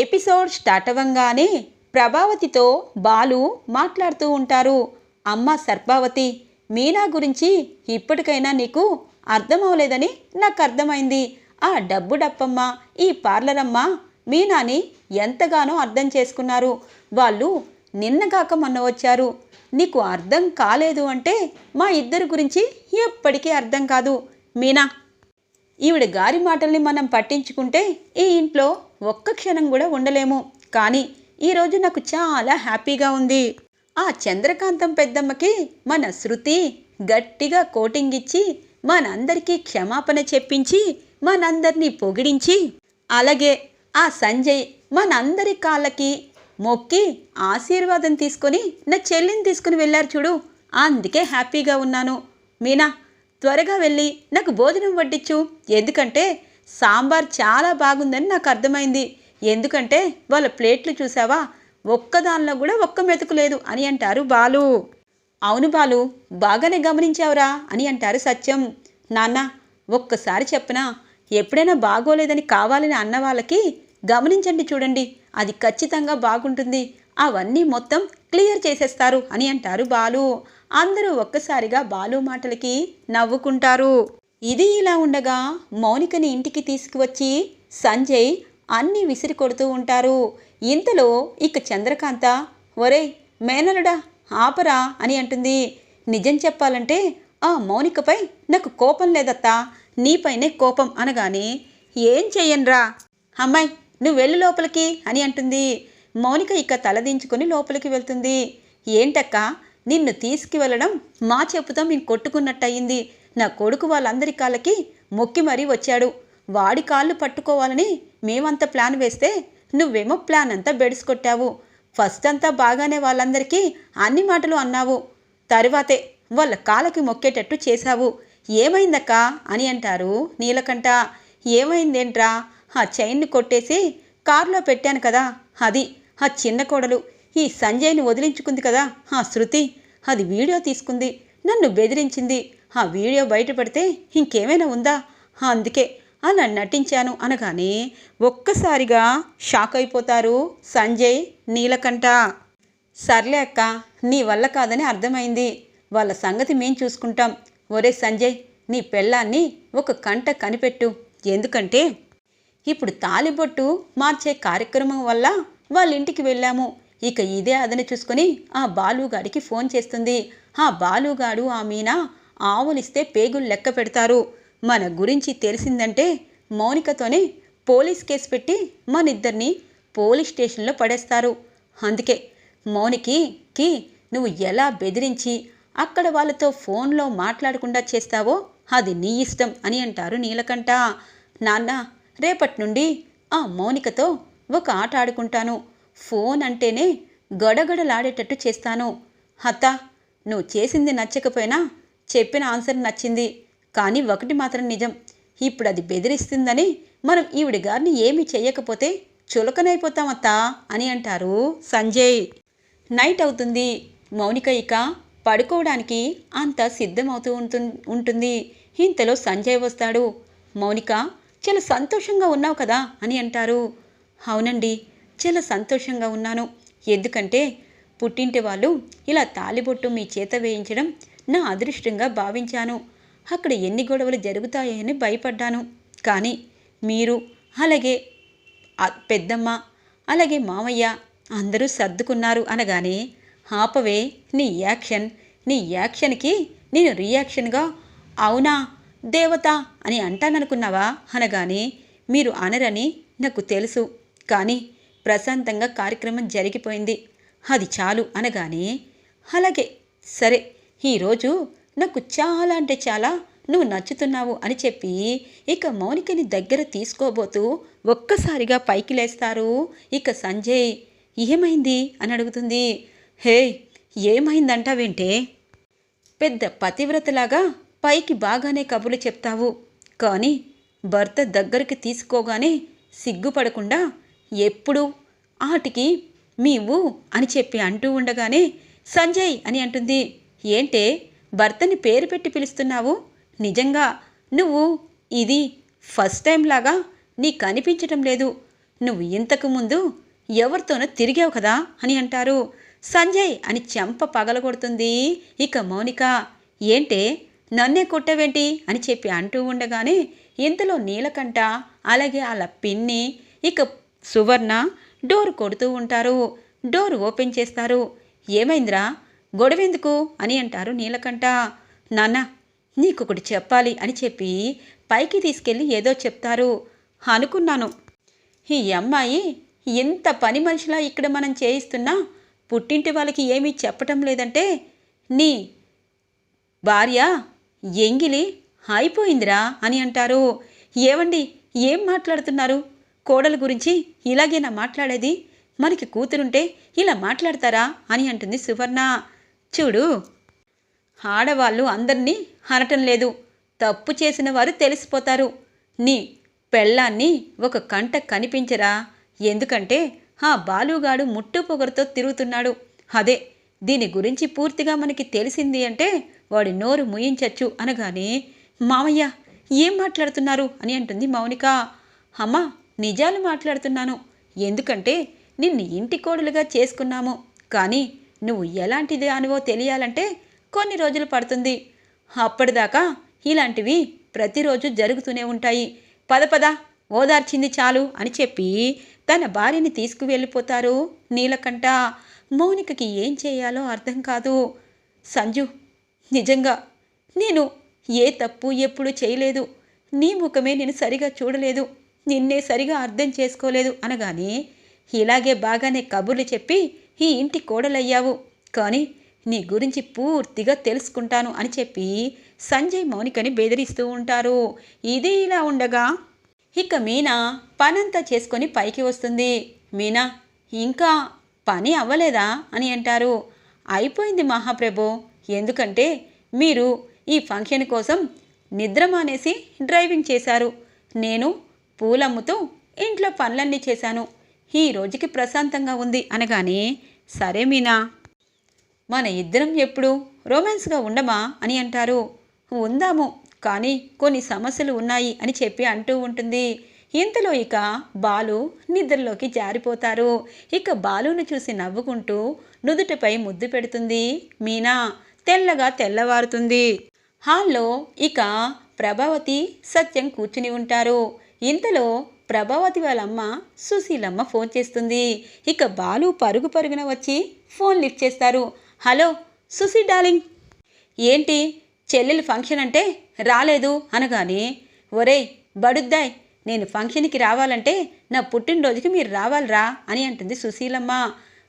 Episode start అవ్వంగానే ప్రభావతితో బాలు మాట్లాడుతూ ఉంటారు. అమ్మ సర్పావతి మీనా గురించి ఇప్పటికైనా నీకు అర్థమవలేదని నాకు అర్థమైంది. ఆ డబ్బు డప్పమ్మ ఈ పార్లర్ మీనాని ఎంతగానో అర్థం చేసుకున్నారు. వాళ్ళు నిన్నగాక మొన్న వచ్చారు. నీకు అర్థం కాలేదు అంటే మా ఇద్దరి గురించి ఎప్పటికీ అర్థం కాదు. మీనా ఈవిడ గారి మాటల్ని మనం పట్టించుకుంటే ఈ ఇంట్లో ఒక్క క్షణం కూడా ఉండలేము. కానీ ఈరోజు నాకు చాలా హ్యాపీగా ఉంది. ఆ చంద్రకాంతం పెద్దమ్మకి మన శృతి గట్టిగా కోటింగ్ ఇచ్చి మనందరికీ క్షమాపణ చెప్పించి మనందరినీ పొగిడించి అలాగే ఆ సంజయ్ మనందరి కాళ్ళకి మొక్కి ఆశీర్వాదం తీసుకొని నా చెల్లిని తీసుకుని వెళ్ళారు చూడు. అందుకే హ్యాపీగా ఉన్నాను. మీనా త్వరగా వెళ్ళి నాకు భోజనం వడ్డించు ఎందుకంటే సాంబార్ చాలా బాగుందని నాకు అర్థమైంది. ఎందుకంటే వాళ్ళ ప్లేట్లు చూసావా? ఒక్కదానిలో కూడా ఒక్క మెతుకు లేదు అని అంటారు బాలు. అవును బాలు బాగానే గమనించావురా అని అంటారు సత్యం. నాన్న ఒక్కసారి చెప్పనా? ఎప్పుడైనా బాగోలేదని కావాలని అన్న వాళ్ళకి గమనించండి చూడండి. అది ఖచ్చితంగా బాగుంటుంది. అవన్నీ మొత్తం క్లియర్ చేసేస్తారు అని అంటారు బాలు. అందరూ ఒక్కసారిగా బాలు మాటలకి నవ్వుకుంటారు. ఇది ఇలా ఉండగా మౌనికని ఇంటికి తీసుకువచ్చి సంజయ్ అన్నీ విసిరి కొడుతూ ఉంటారు. ఇంతలో ఇక చంద్రకాంత ఒరేయ్ మేనలుడా ఆపరా అని అంటుంది. నిజం చెప్పాలంటే ఆ మౌనికపై నాకు కోపం లేదత్తా నీపైనే కోపం అనగానే ఏం చెయ్యనురా? అమ్మాయి నువ్వు వెళ్ళు లోపలికి అని అంటుంది. మౌనిక ఇక తలదించుకొని లోపలికి వెళ్తుంది. ఏంటక్క నిన్ను తీసుకువెళ్ళడం మా చెప్పుతో మేము కొట్టుకున్నట్టయింది. నా కొడుకు వాళ్ళందరి కాళ్ళకి మొక్కి మరీ వచ్చాడు. వాడి కాళ్ళు పట్టుకోవాలని మేమంతా ప్లాన్ వేస్తే నువ్వేమో ప్లాన్ అంతా బెడిసికొట్టావు. ఫస్ట్ అంతా బాగానే వాళ్ళందరికీ అన్ని మాటలు అన్నావు. తరువాతే వాళ్ళ కాళ్ళకి మొక్కేటట్టు చేశావు. ఏమైందక్కా అని అంటారు నీలకంఠ. ఏమైందేంట్రా? ఆ చైన్ని కొట్టేసి కారులో పెట్టాను కదా అది ఆ చిన్న కోడలు. ఈ సంజయ్ని వదిలించుకుంది కదా ఆ శృతి. అది వీడియో తీసుకుంది నన్ను బెదిరించింది. ఆ వీడియో బయటపడితే ఇంకేమైనా ఉందా? అందుకే అలా నటించాను అనగానే ఒక్కసారిగా షాక్ అయిపోతారు సంజయ్ నీలకంఠ. సర్లే అక్క నీ వల్ల కాదని అర్థమైంది. వాళ్ళ సంగతి మేం చూసుకుంటాం. ఒరే సంజయ్ నీ పెళ్ళాన్ని ఒక కంట కనిపెట్టు. ఎందుకంటే ఇప్పుడు తాలిబొట్టు మార్చే కార్యక్రమం వల్ల వాళ్ళ ఇంటికి వెళ్ళాము. ఇక ఇదే అదని చూసుకొని ఆ బాలుగాడికి ఫోన్ చేస్తుంది. ఆ బాలుగాడు ఆ మీనా ఆవులిస్తే పేగులు లెక్క పెడతారు. మన గురించి తెలిసిందంటే మౌనికతోనే పోలీస్ కేసు పెట్టి మనిద్దరిని పోలీస్ స్టేషన్లో పడేస్తారు. అందుకే మౌనికి కి నువ్వు ఎలా బెదిరించి అక్కడ వాళ్ళతో ఫోన్లో మాట్లాడకుండా చేస్తావో అది నీ ఇష్టం అని అంటారు నీలకంఠ. నాన్న రేపటి నుండి ఆ మౌనికతో ఒక ఆట ఆడుకుంటాను. ఫోన్ అంటేనే గడగడలాడేటట్టు చేస్తాను. హత్త నువ్వు చేసింది నచ్చకపోయినా చెప్పిన ఆన్సర్ నచ్చింది. కానీ ఒకటి మాత్రం నిజం. ఇప్పుడు అది బెదిరిస్తుందని మనం ఈవిడ గారిని ఏమీ చేయకపోతే చులకనైపోతామత్తా అని అంటారు సంజయ్. నైట్ అవుతుంది. మౌనిక ఇక పడుకోవడానికి అంత సిద్ధమవుతూ ఉంటు ఉంటుంది. ఇంతలో సంజయ్ వస్తాడు. మౌనిక చాలా సంతోషంగా ఉన్నావు కదా అని అంటారు. అవునండి చాలా సంతోషంగా ఉన్నాను. ఎందుకంటే పుట్టింటి వాళ్ళు ఇలా తాలిబొట్టు మీ చేత వేయించడం నా అదృష్టంగా భావించాను. అక్కడ ఎన్ని గొడవలు జరుగుతాయని భయపడ్డాను. కానీ మీరు అలాగే పెద్దమ్మ అలాగే మామయ్య అందరూ సర్దుకున్నారు అనగానే ఆపవే నీ యాక్షన్ నీ యాక్షన్కి నేను రియాక్షన్గా అవునా దేవత అని అంటాననుకున్నావా? అనగానే మీరు అనరని నాకు తెలుసు. కానీ ప్రశాంతంగా కార్యక్రమం జరిగిపోయింది. అది చాలు. అనగానే అలాగే సరే ఈరోజు నాకు చాలా అంటే చాలా నువ్వు నచ్చుతున్నావు అని చెప్పి ఇక మౌనికని దగ్గర తీసుకోబోతూ ఒక్కసారిగా పైకి లేస్తారు. ఇక సంజయ్ ఏమైంది? అని అడుగుతుంది. హే ఏమైందంటావేంటే పెద్ద పతివ్రతలాగా పైకి బాగానే కబుర్లు చెప్తావు. కానీ భర్త దగ్గరికి తీసుకోగానే సిగ్గుపడకుండా ఎప్పుడు ఆటికి మీవు అని చెప్పి అంటూ ఉండగానే సంజయ్ అని అంటుంది. ఏంటే భర్తని పేరు పెట్టి పిలుస్తున్నావు? నిజంగా నువ్వు ఇది ఫస్ట్ టైం లాగా నీకు అనిపించటం లేదు. నువ్వు ఇంతకు ముందు ఎవరితోనో తిరిగావు కదా అని అంటారు. సంజయ్ అని చెంప పగలగొడుతుంది. ఇక మౌనిక ఏంటే నన్నే కొట్టవేంటి అని చెప్పి అంటూ ఉండగానే ఇంతలో నీలకంఠ అలాగే అలా పిన్ని ఇక సువర్ణ డోర్ కొడుతూ ఉంటారు. డోర్ ఓపెన్ చేస్తారు. ఏమైందిరా? గొడవెందుకు? అని అంటారు నీలకంఠ. నాన్న నీకొకటి చెప్పాలి అని చెప్పి పైకి తీసుకెళ్ళి ఏదో చెప్తారు. అనుకున్నాను. ఈ అమ్మాయి ఎంత పని మనిషిలా ఇక్కడ మనం చేయిస్తున్నా పుట్టింటి వాళ్ళకి ఏమీ చెప్పటం లేదంటే నీ భార్య ఎంగిలి అయిపోయిందిరా అని అంటారు. ఏవండి ఏం మాట్లాడుతున్నారు? కోడల గురించి ఇలాగేనా మాట్లాడేది? మనకి కూతురుంటే ఇలా మాట్లాడతారా? అని అంటుంది సువర్ణ. చూడు. ఆడవాళ్ళు అందరినీ అనటం లేదు. తప్పు చేసిన వారు తెలిసిపోతారు. నీ పెళ్ళాన్ని ఒక కంట కనిపించరా? ఎందుకంటే ఆ బాలుగాడు ముట్టు పొగరుతో తిరుగుతున్నాడు. అదే దీని గురించి పూర్తిగా మనకి తెలిసింది అంటే వాడి నోరు ముయించచ్చు అనగానే మామయ్య ఏం మాట్లాడుతున్నారు? అని అంటుంది మౌనిక. అమ్మా నిజాలు మాట్లాడుతున్నాను. ఎందుకంటే నిన్ను ఇంటి కోడలుగా చేసుకున్నాము. కానీ నువ్వు ఎలాంటిది అనువో తెలియాలంటే కొన్ని రోజులు పడుతుంది. అప్పటిదాకా ఇలాంటివి ప్రతిరోజు జరుగుతూనే ఉంటాయి. పద పద ఓదార్చింది చాలు అని చెప్పి తన భార్యని తీసుకువెళ్ళిపోతారు నీలకంఠ. మౌనికకి ఏం చేయాలో అర్థం కాదు. సంజు నిజంగా నేను ఏ తప్పు ఎప్పుడు చేయలేదు. నీ ముఖమే నేను సరిగా చూడలేదు. నిన్నే సరిగా అర్థం చేసుకోలేదు అనగానే ఇలాగే బాగానే కబుర్లు చెప్పి ఈ ఇంటి కోడలయ్యావు. కానీ నీ గురించి పూర్తిగా తెలుసుకుంటాను అని చెప్పి సంజయ్ మౌనికని బెదిరిస్తూ ఉంటారు. ఇది ఇలా ఉండగా ఇక మీనా పనంతా చేసుకొని పైకి వస్తుంది. మీనా ఇంకా పని అవ్వలేదా అని అంటారు. అయిపోయింది మహాప్రభు. ఎందుకంటే మీరు ఈ ఫంక్షన్ కోసం నిద్ర మానేసి డ్రైవింగ్ చేశారు. నేను పూలమ్ముతూ ఇంట్లో పనులన్నీ చేశాను. ఈ రోజుకి ప్రశాంతంగా ఉంది అనగానే సరే మీనా మన ఇద్దరం ఎప్పుడు రొమాన్స్గా ఉండమా అని అంటారు. ఉందాము కానీ కొన్ని సమస్యలు ఉన్నాయి అని చెప్పి అంటూ ఉంటుంది. ఇంతలో ఇక బాలు నిద్రలోకి జారిపోతారు. ఇక బాలును చూసి నవ్వుకుంటూ నుదుటిపై ముద్దు పెడుతుంది. మీనా తెల్లగా తెల్లవారుతుంది. హాల్లో ఇక ప్రభావతి సత్యం కూర్చుని ఉంటారు. ఇంతలో ప్రభావతి వాళ్ళమ్మ సుశీలమ్మ ఫోన్ చేస్తుంది. ఇక బాలు పరుగు పరుగున వచ్చి ఫోన్ లిఫ్ట్ చేస్తారు. Hello Sushi darling. ఏంటి చెల్లెలు ఫంక్షన్ అంటే రాలేదు అనగానే ఒరేయ్ బడుద్దాయ్ నేను ఫంక్షన్కి రావాలంటే నా పుట్టినరోజుకి మీరు రావాలిరా అని అంటుంది సుశీలమ్మ.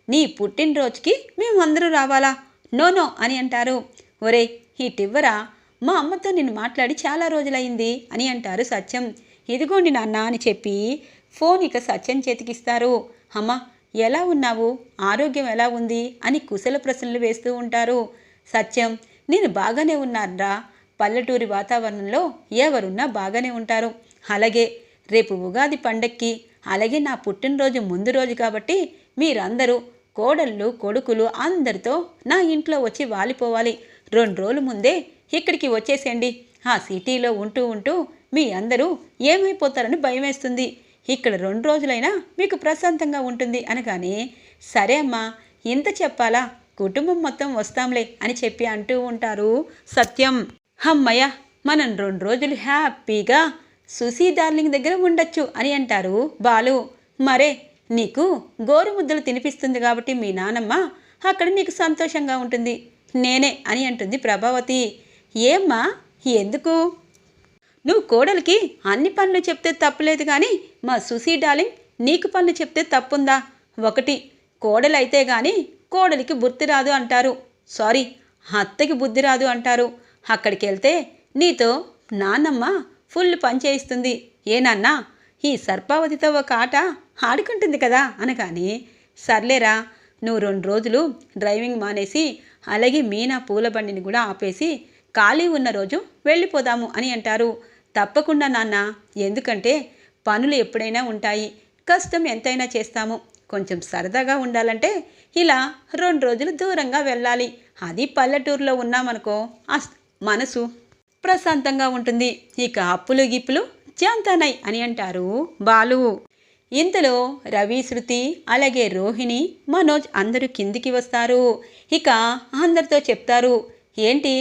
నీ పుట్టినరోజుకి మేము అందరూ రావాలా? నో నో అని అంటారు. ఒరే ఇటివ్వరా మా అమ్మతో నిన్ను మాట్లాడి చాలా రోజులైంది అని అంటారు సత్యం. ఇదిగోండి నాన్న అని చెప్పి ఫోన్ ఇక సత్యం చేతికిస్తారు. అమ్మ ఎలా ఉన్నావు? ఆరోగ్యం ఎలా ఉంది? అని కుశల ప్రశ్నలు వేస్తూ ఉంటారు. సత్యం నేను బాగానే ఉన్నారా పల్లెటూరి వాతావరణంలో ఎవరున్నా బాగానే ఉంటారు. అలాగే రేపు ఉగాది పండక్కి అలాగే నా పుట్టినరోజు ముందు రోజు కాబట్టి మీరందరూ కోడళ్ళు కొడుకులు అందరితో నా ఇంట్లో వచ్చి వాలిపోవాలి. రెండు రోజుల ముందే ఇక్కడికి వచ్చేసేయండి. ఆ సిటీలో ఉంటూ ఉంటూ మీ అందరూ ఏమైపోతారని భయమేస్తుంది. ఇక్కడ రెండు రోజులైనా మీకు ప్రశాంతంగా ఉంటుంది అనగానే సరే అమ్మా ఇంత చెప్పాలా? కుటుంబం మొత్తం వస్తాంలే అని చెప్పి అంటూ ఉంటారు సత్యం. అమ్మయ్య మనం రెండు రోజులు హ్యాపీగా సుసీ డార్లింగ్ దగ్గర ఉండొచ్చు అని అంటారు బాలు. మరే నీకు గోరుముద్దలు తినిపిస్తుంది కాబట్టి మీ నానమ్మ అక్కడ నీకు సంతోషంగా ఉంటుంది. నేనే అని అంటుంది ప్రభావతి. ఏమ్మా ఎందుకు? నువ్వు కోడలికి అన్ని పనులు చెప్తే తప్పులేదు కానీ మా సుసీ డార్లింగ్ నీకు పనులు చెప్తే తప్పుందా? ఒకటి కోడలైతే కానీ కోడలికి బుద్ధి రాదు అంటారు. సారీ అత్తకి బుద్ధి రాదు అంటారు. అక్కడికి వెళ్తే నీతో నాన్నమ్మ ఫుల్ పని చేయిస్తుంది. ఏనన్నా ఈ సర్పావతితో ఒక ఆట ఆడుకుంటుంది కదా అనగానే సర్లేరా నువ్వు రెండు రోజులు డ్రైవింగ్ మానేసి అలాగే మీనా పూల బండిని కూడా ఆపేసి ఖాళీ ఉన్న రోజు వెళ్ళిపోదాము అని అంటారు. తప్పకుండా నాన్న. ఎందుకంటే పనులు ఎప్పుడైనా ఉంటాయి. కష్టం ఎంతైనా చేస్తాము. కొంచెం సరదాగా ఉండాలంటే ఇలా రెండు రోజులు దూరంగా వెళ్ళాలి. అది పల్లెటూరులో ఉన్నామనుకో అస్ మనసు ప్రశాంతంగా ఉంటుంది. ఇక అప్పులు గిప్పులు జాంతానై అని అంటారు బాలు. ఇంతలో రవి శృతి అలాగే రోహిణి మనోజ్ అందరూ కిందికి వస్తారు. ఇక అందరితో చెప్తారు. ఏంటి?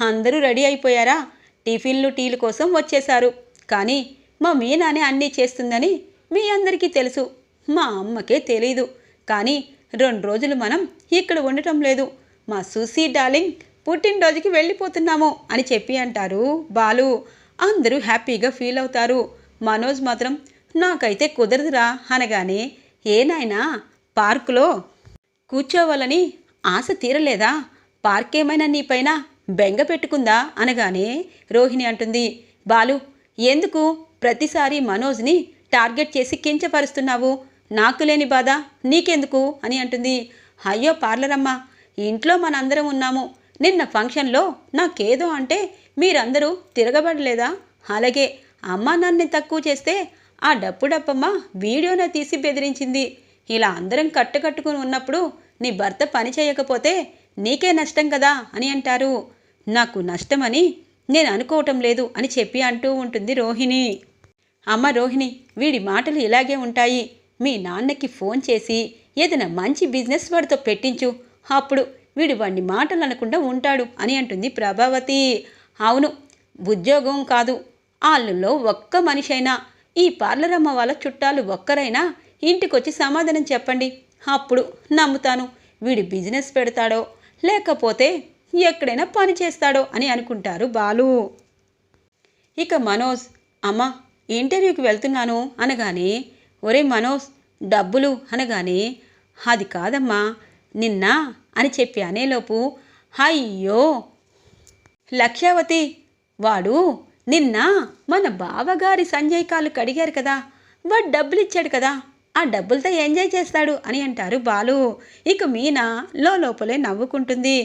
అందరూ రెడీ అయిపోయారా? టిఫిన్లు టీలు కోసం వచ్చేశారు. కానీ మా మీనానే అన్నీ చేస్తుందని మీ అందరికీ తెలుసు. మా అమ్మకే తెలీదు. కానీ రెండు రోజులు మనం ఇక్కడ ఉండటం లేదు. మా సూసీ డార్లింగ్ పుట్టినరోజుకి వెళ్ళిపోతున్నాము అని చెప్పి అంటారు బాలు. అందరూ హ్యాపీగా ఫీల్ అవుతారు. మనోజ్ మాత్రం నాకైతే కుదరదురా అనగానే ఏనాయనా పార్కులో కూర్చోవాలని ఆశ తీరలేదా? పార్క్ ఏమైనా నీపైన బెంగ పెట్టుకుందా? అనగానే రోహిణి అంటుంది. బాలు ఎందుకు ప్రతిసారి మనోజ్ని టార్గెట్ చేసి కించపరుస్తున్నావు? నాకు లేని బాధ నీకెందుకు? అని అంటుంది. అయ్యో పార్లరమ్మ ఇంట్లో మనందరం ఉన్నాము. నిన్న ఫంక్షన్లో నాకేదో అంటే మీరందరూ తిరగబడలేదా? అలాగే అమ్మా నన్ను తక్కువ చేస్తే ఆ డప్పు డప్పమ్మ వీడియోన తీసి బెదిరించింది. ఇలా అందరం కట్టుకట్టుకుని ఉన్నప్పుడు నీ భర్త పని చేయకపోతే నీకే నష్టం కదా? అని అంటారు. నాకు నష్టమని నేను అనుకోవటం లేదు అని చెప్పి అంటూ ఉంటుంది రోహిణి. అమ్మ రోహిణి వీడి మాటలు ఇలాగే ఉంటాయి. మీ నాన్నకి ఫోన్ చేసి ఏదైనా మంచి బిజినెస్ వాడితో పెట్టించు. అప్పుడు వీడు వాడిని మాటలు అనకుండా ఉంటాడు అని అంటుంది ప్రభావతి. అవును ఉద్యోగం కాదు. వాళ్ళలో ఒక్క మనిషి అయినా ఈ పార్లర్ అమ్మ వాళ్ళ చుట్టాలు ఒక్కరైనా ఇంటికొచ్చి సమాధానం చెప్పండి. అప్పుడు నమ్ముతాను వీడు బిజినెస్ పెడతాడో లేకపోతే ఎక్కడైనా పని చేస్తాడో అని అనుకుంటారు బాలు. ఇక మనోజ్ అమ్మ ఇంటర్వ్యూకి వెళ్తున్నాను అనగానే ఒరే మనోజ్ డబ్బులు అనగానే అది కాదమ్మా నిన్న అని చెప్పి అనేలోపు అయ్యో! లక్ష్యావతి వాడు నిన్న మన బావగారి సంజయ్ కాలు కడిగారు కదా వాడు డబ్బులు ఇచ్చాడు కదా ఆ డబ్బులతో ఎంజాయ్ చేస్తాడు అని అంటారు బాలు. ఇక మీనా లోపలే నవ్వుకుంటుంది.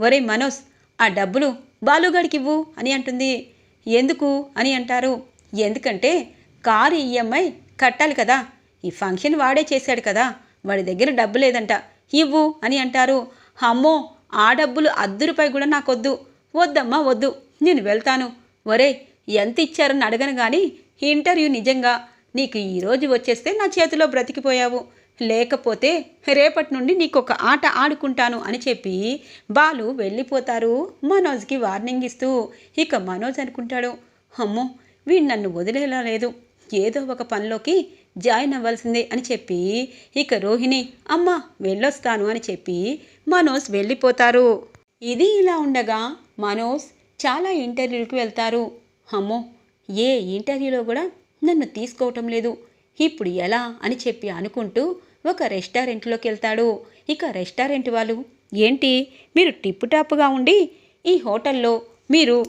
ఒరే మనోజ్ ఆ డబ్బులు బాలుగాడికి ఇవ్వు అని అంటుంది. ఎందుకు అని అంటారు. ఎందుకంటే కారు ఈఎంఐ కట్టాలి కదా. ఈ ఫంక్షన్ వాడే చేశాడు కదా. వాడి దగ్గర డబ్బు లేదంట. ఇవ్వు అని అంటారు. అమ్మో ఆ డబ్బులు అద్దు రూపాయి కూడా నాకొద్దు. వద్దమ్మా వద్దు. నేను వెళ్తాను. ఒరే ఎంత ఇచ్చారని అడగను కానీ ఇంటర్వ్యూ నిజంగా. నీకు ఈరోజు వచ్చేస్తే నా చేతిలో బ్రతికిపోయావు. లేకపోతే రేపటి నుండి నీకు ఒక ఆట ఆడుకుంటాను అని చెప్పి బాలు వెళ్ళిపోతారు మనోజ్కి వార్నింగ్ ఇస్తూ. ఇక మనోజ్ అనుకుంటాడు అమ్మో వీడు నన్ను వదిలేలా లేదు. ఏదో ఒక పనిలోకి జాయిన్ అవ్వాల్సిందే అని చెప్పి ఇక రోహిణి అమ్మ వెళ్ళొస్తాను అని చెప్పి మనోజ్ వెళ్ళిపోతారు. ఇది ఇలా ఉండగా మనోజ్ చాలా ఇంటర్వ్యూకి వెళ్తారు. అమ్మో ఏ ఇంటర్వ్యూలో కూడా నన్ను తీసుకోవటం లేదు. ఇప్పుడు ఎలా? అని చెప్పి అనుకుంటూ ఒక రెస్టారెంట్లోకి వెళ్తాడు ఇక రెస్టారెంట్ వాళ్ళు ఏంటి మీరు టిప్పుటాప్గా ఉండి ఈ హోటల్లో మీరు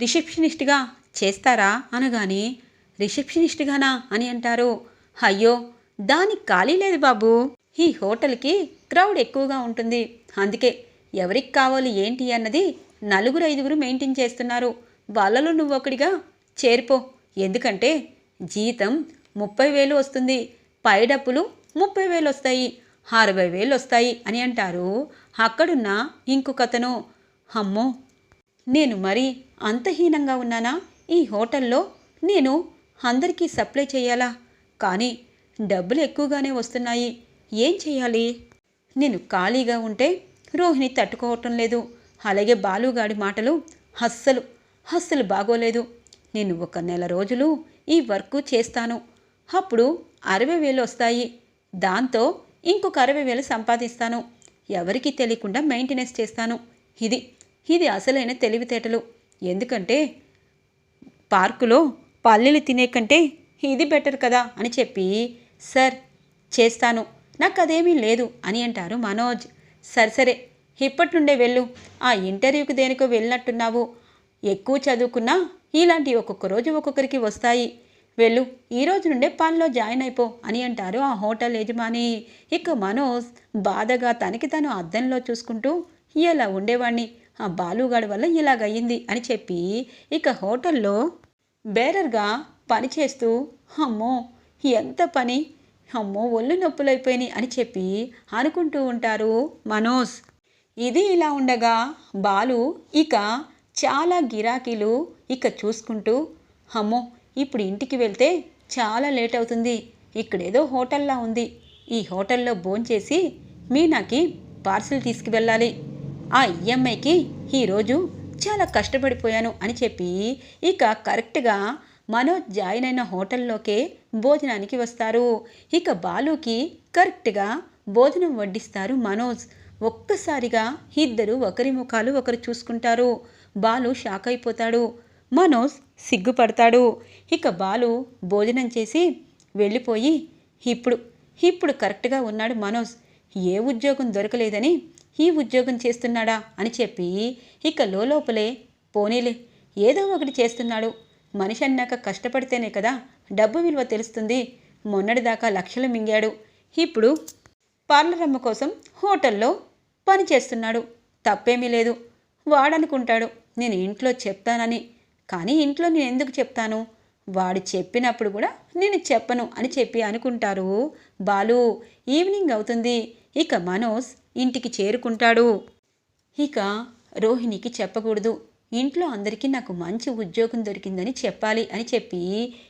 రిసెప్షనిస్ట్గా చేస్తారా? అనగానే రిసెప్షనిస్ట్గానా? అని అంటారు. అయ్యో దానికి ఖాళీ లేదు బాబు. ఈ హోటల్కి క్రౌడ్ ఎక్కువగా ఉంటుంది. అందుకే ఎవరికి కావాలి ఏంటి అన్నది నలుగురు ఐదుగురు మెయింటైన్ చేస్తున్నారు. వాళ్ళలో నువ్వు ఒకడిగా చేరిపో. ఎందుకంటే జీతం ముప్పై వేలు వస్తుంది. పై డబ్బులు ముప్పై వేలు వస్తాయి అరవై వేలు వస్తాయి అని అంటారు. అక్కడున్న ఇంకొకతను అమ్మో నేను మరి అంతహీనంగా ఉన్నానా? ఈ హోటల్లో నేను అందరికీ సప్లై చేయాలా? కానీ డబ్బులు ఎక్కువగానే వస్తున్నాయి. ఏం చేయాలి? నేను ఖాళీగా ఉంటే రోహిణి తట్టుకోవటం లేదు. అలాగే బాలుగాడి మాటలు అస్సలు అస్సలు బాగోలేదు. నేను ఒక నెల రోజులు ఈ వర్క్ చేస్తాను. అప్పుడు అరవై వేలు వస్తాయి దాంతో ఇంకొక అరవై వేలు సంపాదిస్తాను. ఎవరికీ తెలియకుండా మెయింటెనెన్స్ చేస్తాను. ఇది ఇది అసలైన తెలివితేటలు. ఎందుకంటే పార్కులో పల్లెలు తినే కంటే ఇది బెటర్ కదా అని చెప్పి సార్ చేస్తాను. నాకు అదేమీ లేదు అని అంటారు మనోజ్. సరే సరే ఇప్పటి నుండే వెళ్ళు. ఆ ఇంటర్వ్యూకి దేనికో వెళ్ళినట్టున్నావు. ఎక్కువ చదువుకున్నా ఇలాంటి ఒక్కొక్క రోజు ఒక్కొక్కరికి వస్తాయి. వెళ్ళు ఈ రోజు నుండే పనిలో జాయిన్ అయిపో అని అంటారు ఆ హోటల్ యజమాని. ఇక మనోజ్ బాధగా తనకి తను అద్దంలో చూసుకుంటూ ఇలా ఉండేవాణ్ణి? ఆ బాలుగాడి వల్ల ఇలాగయ్యింది అని చెప్పి ఇక హోటల్లో బేరర్గా పనిచేస్తూ అమ్మో ఎంత పని? అమ్మో ఒళ్ళు నొప్పులైపోయినాయి అని చెప్పి అనుకుంటూ ఉంటారు మనోజ్. ఇది ఇలా ఉండగా బాలు ఇక చాలా గిరాకీలు ఇక చూసుకుంటూ అమ్మో ఇప్పుడు ఇంటికి వెళ్తే చాలా లేట్ అవుతుంది. ఇక్కడేదో హోటల్లా ఉంది. ఈ హోటల్లో భోంచేసి మీనాకి పార్సిల్ తీసుకువెళ్ళాలి. ఆ ఈఎంఐకి ఈరోజు చాలా కష్టపడిపోయాను అని చెప్పి ఇక కరెక్ట్గా మనోజ్ జాయిన్ అయిన హోటల్లోకే భోజనానికి వస్తారు. ఇక బాలుకి కరెక్ట్గా భోజనం వడ్డిస్తారు మనోజ్. ఒక్కసారిగా ఇద్దరు ఒకరి ముఖాలు ఒకరు చూసుకుంటారు. బాలు షాక్ అయిపోతాడు. మనోజ్ సిగ్గుపడతాడు. ఇక బాలు భోజనం చేసి వెళ్ళిపోయి ఇప్పుడు ఇప్పుడు కరెక్ట్గా ఉన్నాడు మనోజ్. ఏ ఉద్యోగం దొరకలేదని ఈ ఉద్యోగం చేస్తున్నాడా? అని చెప్పి ఇక లోపలే పోనీలే ఏదో ఒకటి చేస్తున్నాడు. మనిషి అన్నాక కష్టపడితేనే కదా డబ్బు విలువ తెలుస్తుంది. మొన్నటిదాకా లక్షలు మింగాడు. ఇప్పుడు పార్లరమ్మ కోసం హోటల్లో పని చేస్తున్నాడు. తప్పేమీ లేదు. వాడనుకుంటాడు నేను ఇంట్లో చెప్తానని కానీ ఇంట్లో నేను ఎందుకు చెప్తాను? వాడు చెప్పినప్పుడు కూడా నేను చెప్పను అని చెప్పి అనుకుంటారు. బాలు ఈవినింగ్ అవుతుంది. ఇక మనోజ్ ఇంటికి చేరుకుంటాడు. ఇక రోహిణికి చెప్పకూడదు. ఇంట్లో అందరికీ నాకు మంచి ఉద్యోగం దొరికిందని చెప్పాలి అని చెప్పి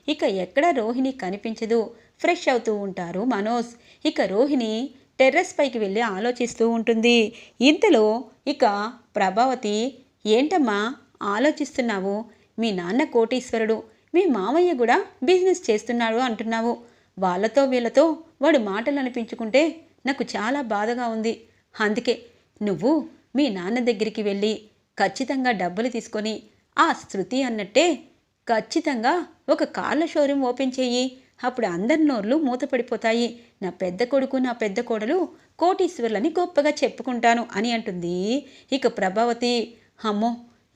ఇక ఎక్కడ రోహిణి కనిపించదు. ఫ్రెష్ అవుతూ ఉంటారు మనోజ్. ఇక రోహిణి టెర్రస్ పైకి వెళ్ళి ఆలోచిస్తూ ఉంటుంది. ఇంతలో ఇక ప్రభావతి ఏంటమ్మా? ఆలోచిస్తున్నావు? మీ నాన్న కోటీశ్వరుడు మీ మామయ్య కూడా బిజినెస్ చేస్తున్నాడు అంటున్నావు. వాళ్ళతో వీళ్ళతో వాడు మాటలు అనిపించుకుంటే నాకు చాలా బాధగా ఉంది. అందుకే నువ్వు మీ నాన్న దగ్గరికి వెళ్ళి ఖచ్చితంగా డబ్బులు తీసుకొని ఆ శృతి అన్నట్టే ఖచ్చితంగా ఒక కార్ల షోరూమ్ ఓపెన్ చెయ్యి అప్పుడు అందరి నోర్లు మూతపడిపోతాయి. నా పెద్ద కొడుకు నా పెద్ద కోడలు కోటీశ్వర్లని గొప్పగా చెప్పుకుంటాను అని అంటుంది. ఇక ప్రభావతి అమ్మో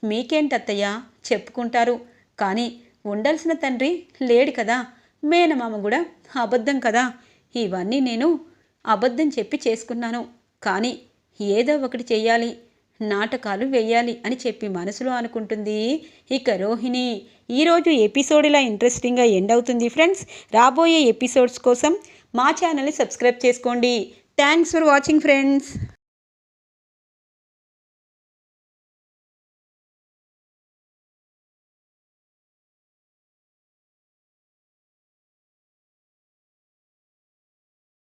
మీకేంటత్తయ్య? చెప్పుకుంటారు. కానీ ఉండాల్సిన తండ్రి లేడు కదా. మేనమామ కూడా అబద్ధం కదా. ఇవన్నీ నేను అబద్ధం చెప్పి చేసుకున్నాను. కానీ ఏదో ఒకటి చెయ్యాలి. నాటకాలు వెయ్యాలి అని చెప్పి మనసులో అనుకుంటుంది ఇక రోహిణి. ఈరోజు ఎపిసోడ్ ఇలా ఇంట్రెస్టింగ్గా ఎండ్ అవుతుంది ఫ్రెండ్స్. రాబోయే ఎపిసోడ్స్ కోసం మా ఛానల్ని సబ్స్క్రైబ్ చేసుకోండి. Thanks for watching friends.